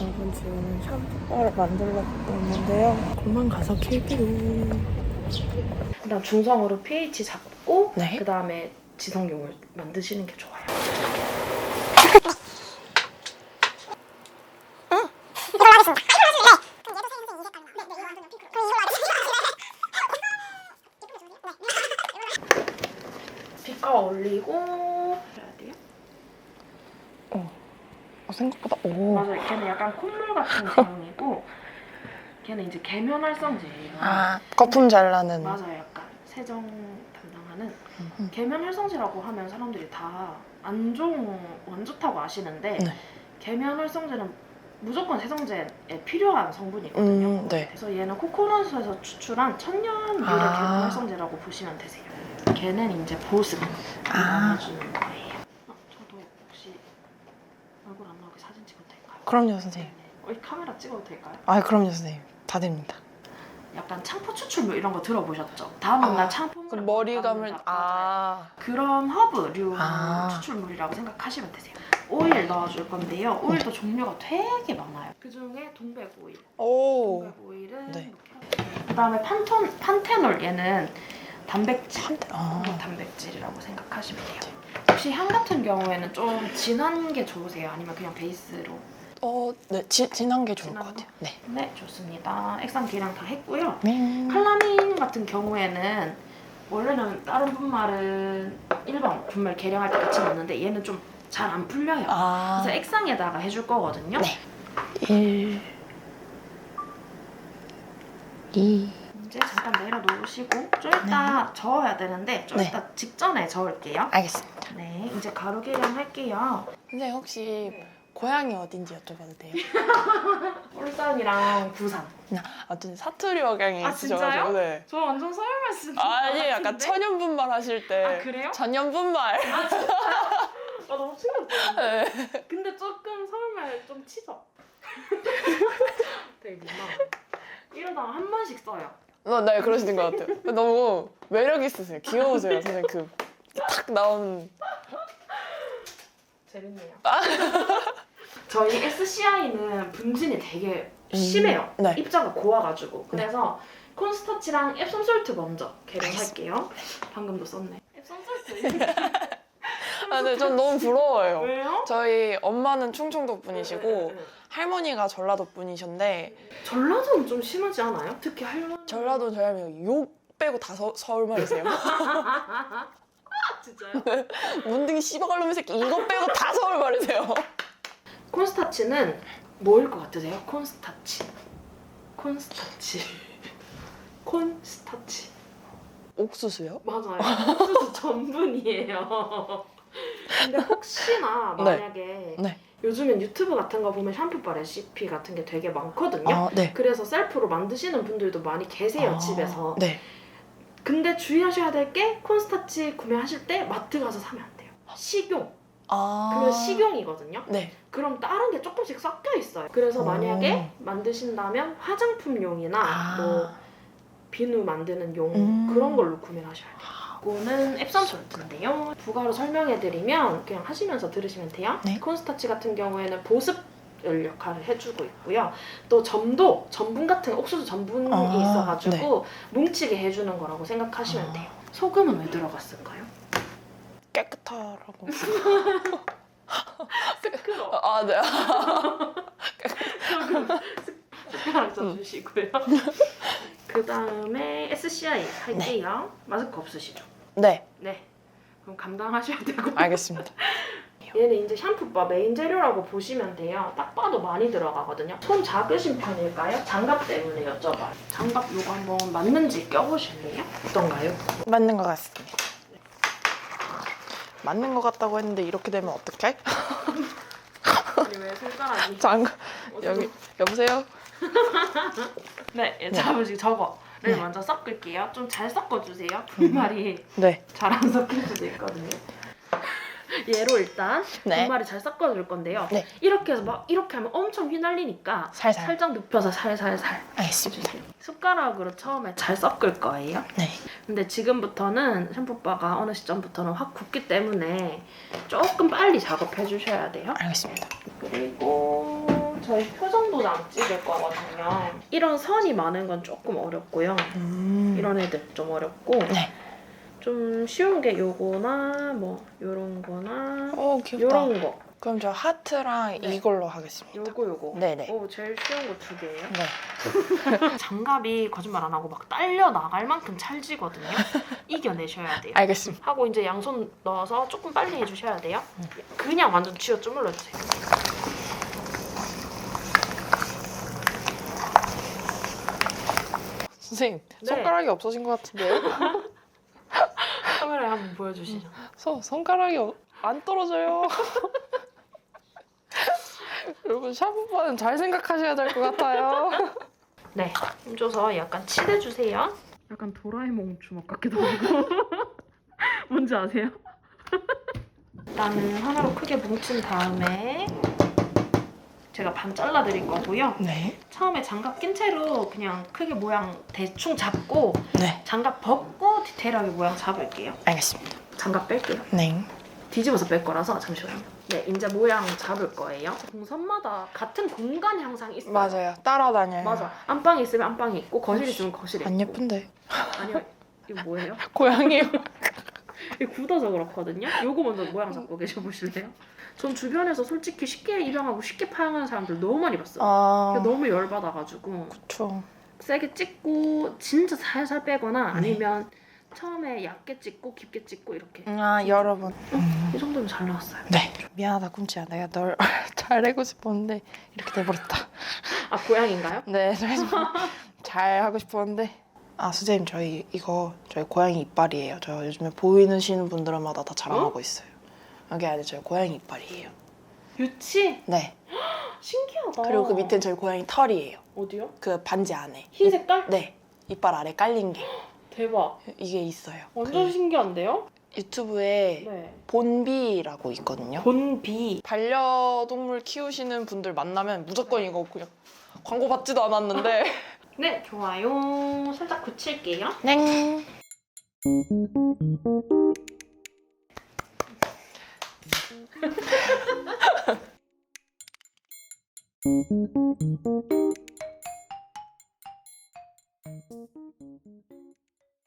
여러분 지금 샴푸바를 만들려고 있는데요. 그만 가서 킬게요. 일단 중성으로 pH 잡고 네. 그 다음에 지성용을 만드시는 게 좋아요. 빛깔 올리고 해야 돼요? 어, 생각보다 오. 맞아요. 걔는 약간 콧물 같은 제형이고 걔는 이제 계면 활성제예요. 아 거품 잘 나는. 맞아요. 약간 세정 담당하는 음. 계면 활성제라고 하면 사람들이 다 안 좋은 안 좋다고 아시는데 네. 계면 활성제는 무조건 세정제에 필요한 성분이거든요. 음, 네. 그래서 얘는 코코넛에서 추출한 천연 유래 아. 계면 활성제라고 보시면 되세요. 걔는 이제 보습 아. 해주는 거예요. 어, 저도 혹시 얼굴 안 나오게 사진 찍어도 될까요? 그럼요 선생님. 어, 이 카메라 찍어도 될까요? 아 그럼요 선생님. 다 됩니다. 약간 창포 추출물 이런 거 들어보셨죠? 다음날 아, 창포물 그 머리 감을 아. 그런 허브류 아. 추출물이라고 생각하시면 되세요. 오일 넣어줄 건데요. 오일도 종류가 되게 많아요. 그 중에 동백 오일. 오. 동백 오일은 네. 그다음에 판톤 판테놀 얘는 단백질. 한대. 아. 단백질이라고 생각하시면 돼요. 혹시 향 같은 경우에는 좀 진한 게 좋으세요? 아니면 그냥 베이스로? 어, 네, 지, 진한 게 좋을 진한 것 같아요. 네. 네, 좋습니다. 액상 계량 다 했고요. 음. 칼라민 같은 경우에는 원래는 다른 분말은 일반 분말 계량할 때 같이 넣는데 얘는 좀 잘 안 풀려요. 아. 그래서 액상에다가 해줄 거거든요. 네. 1 2 이제 잠깐 내려 놓으시고 좀 이따 저어야 되는데 좀 네. 이따 직전에 저을게요. 알겠습니다. 네, 이제 가루 계량 할게요. 선생님 혹시 고향이 어딘지 여쭤봐도 돼요? 울산이랑 부산. 어쩐지 사투리 억양이 아, 있으셔가지고? 네. 저 완전 서울말 쓰는 아니 약간 천연분말 하실 때 아 그래요? 전연분말 아 너무 충격적이야. 네. 근데 조금 서울 말 좀 치죠. 되게 민망해. 이러다가 한 번씩 써요. 어, 네 그러시는 것 같아요 너무 매력 있으세요 귀여우세요 선생님 그탁 나온 재밌네요. 저희 SCI는 분진이 되게 심해요. 네. 입자가 고와가지고. 그래서 콘스타치랑 앱솜 솔트 먼저 계량할게요. 방금도 썼네. 앱솜 솔트. 아, 네, 전 너무 부러워요 왜요? 저희 엄마는 충청도 분이시고 네, 네, 네. 할머니가 전라도 분이신데 전라도는 좀 심하지 않아요? 특히 할머니. 전라도 저희 할머니 욕 빼고 다 서, 서울 말이세요 진짜요? 문둥이 씹어갈 놈의 새끼 이거 빼고 다 서울 말이세요 콘스타치는 뭐일 것 같으세요? 콘스타치. 콘스타치. 콘스타치. 옥수수요? 맞아요. 옥수수 전분이에요. 근데 혹시나 네. 만약에 네. 요즘엔 유튜브 같은 거 보면 샴푸바 레시피 같은 게 되게 많거든요. 아, 네. 그래서 셀프로 만드시는 분들도 많이 계세요 아, 집에서. 네. 근데 주의하셔야 될 게 콘스타치 구매하실 때 마트 가서 사면 안 돼요. 식용. 아. 그거 식용이거든요. 네. 그럼 다른 게 조금씩 섞여 있어요. 그래서 오. 만약에 만드신다면 화장품용이나 아. 뭐 비누 만드는 용 음. 그런 걸로 구매를 하셔야 돼요. 이거는 앱섬 솔트인데요. 부가로 설명해드리면 그냥 하시면서 들으시면 돼요. 네. 콘스타치 같은 경우에는 보습 역할을 해주고 있고요. 또 점도 전분 같은 옥수수 전분이 아, 있어가지고 뭉치게 해주는 거라고 생각하시면 아. 돼요. 소금은 왜 들어갔을까요? 깨끗하라고. 시끄러. 아, 네. 숟가락 음. 써주시고요. 그 다음에 SCI 할게요. 마스크 없으시죠? 네. 네. 그럼 감당하셔야 되고. 알겠습니다. 얘는 이제 샴푸바 메인 재료라고 보시면 돼요. 딱 봐도 많이 들어가거든요. 손 작으신 편일까요? 장갑 때문에 여쭤봐요. 장갑 요거 한번 맞는지 껴보실래요? 어떤가요? 맞는 것 같습니다. 맞는 것 같다고 했는데 이렇게 되면 어떡해? 아니 왜 손가락이 장 어디로- 여기 여보세요? 네, 예, 네. 잡으시고 저거 를 네. 먼저 섞을게요. 좀 잘 섞어주세요. 분말이 네. 잘 안 섞일 수도 있거든요. 얘로 일단 네. 분말을 잘 섞어줄 건데요. 네. 이렇게 해서 막 이렇게 하면 엄청 휘날리니까 살살. 살짝 눕혀서 살살살 알겠습니다. 숟가락으로 처음에 잘 섞을 거예요. 네. 근데 지금부터는 샴푸바가 어느 시점부터는 확 굳기 때문에 조금 빨리 작업해 주셔야 돼요. 알겠습니다. 그리고 저희 표정 도장 찍을 거거든요. 이런 선이 많은 건 조금 어렵고요. 음. 이런 애들 좀 어렵고 네. 좀 쉬운 게 요거나 뭐 요런 거나 오 귀엽다. 요런 거 그럼 저 하트랑 네. 이걸로 하겠습니다. 요거 요거 네네. 오 제일 쉬운 거 두 개예요. 네. 장갑이 거짓말 안 하고 막 딸려 나갈 만큼 찰지거든요. 이겨내셔야 돼요. 알겠습니다. 하고 이제 양손 넣어서 조금 빨리 해주셔야 돼요. 그냥 완전 쥐어 주물러주세요. 선생님 네. 손가락이 없어진 것 같은데요? 카메라에 한번 보여주시죠. 손 손가락이 어- 안 떨어져요. 여러분 샤브바는 잘 생각하셔야 될 것 같아요. 네, 힘줘서 약간 칠해주세요. 약간 도라에몽 주먹 같기도 하고. 뭔지 아세요? 일단은 하나로 크게 뭉친 다음에 제가 반 잘라 드릴 거고요. 네. 처음에 장갑 낀 채로 그냥 크게 모양 대충 잡고 네. 장갑 벗고 디테일하게 모양 잡을게요. 알겠습니다. 장갑 뺄게요. 네. 뒤집어서 뺄 거라서 잠시만요. 네, 이제 모양 잡을 거예요. 동선마다 같은 공간 향상이 있어요. 맞아요. 따라다녀요. 맞아. 안방에 있으면 안방이 있고 거실에 있으면 거실에 있고. 안 예쁜데. 아니요. 이거 뭐예요? 고양이요. 이거 굳어서 그렇거든요. 요거 먼저 모양 잡고 계셔 보실래요? 전 주변에서 솔직히 쉽게 입양하고 쉽게 파양하는 사람들 너무 많이 봤어요. 아. 너무 열받아가지고 그쵸. 세게 찍고 진짜 살살 빼거나 네. 아니면 처음에 얇게 찍고 깊게 찍고 이렇게 아 여러분. 이 정도면 잘 나왔어요. 네. 미안하다 꿈치야. 내가 널 잘하고 싶었는데 이렇게 돼버렸다. 아 고양인가요? 네. 잘 하고 싶었는데. 아 선생님 저희 이거 저희 고양이 이빨이에요. 저 요즘에 보이시는 분들마다 다 자랑하고 있어요. 이게 아니라 저희 고양이 이빨이에요. 유치? 네. 신기하다. 그리고 그 밑엔 저희 고양이 털이에요. 어디요? 그 반지 안에. 흰 색깔? 네. 이빨 아래 깔린 게 대박. 이게 있어요. 완전 그 신기한데요? 유튜브에 네. 본비라고 있거든요. 본비. 반려동물 키우시는 분들 만나면 무조건 이거 그냥 광고 받지도 않았는데. 네, 좋아요. 살짝 굳힐게요. 넹.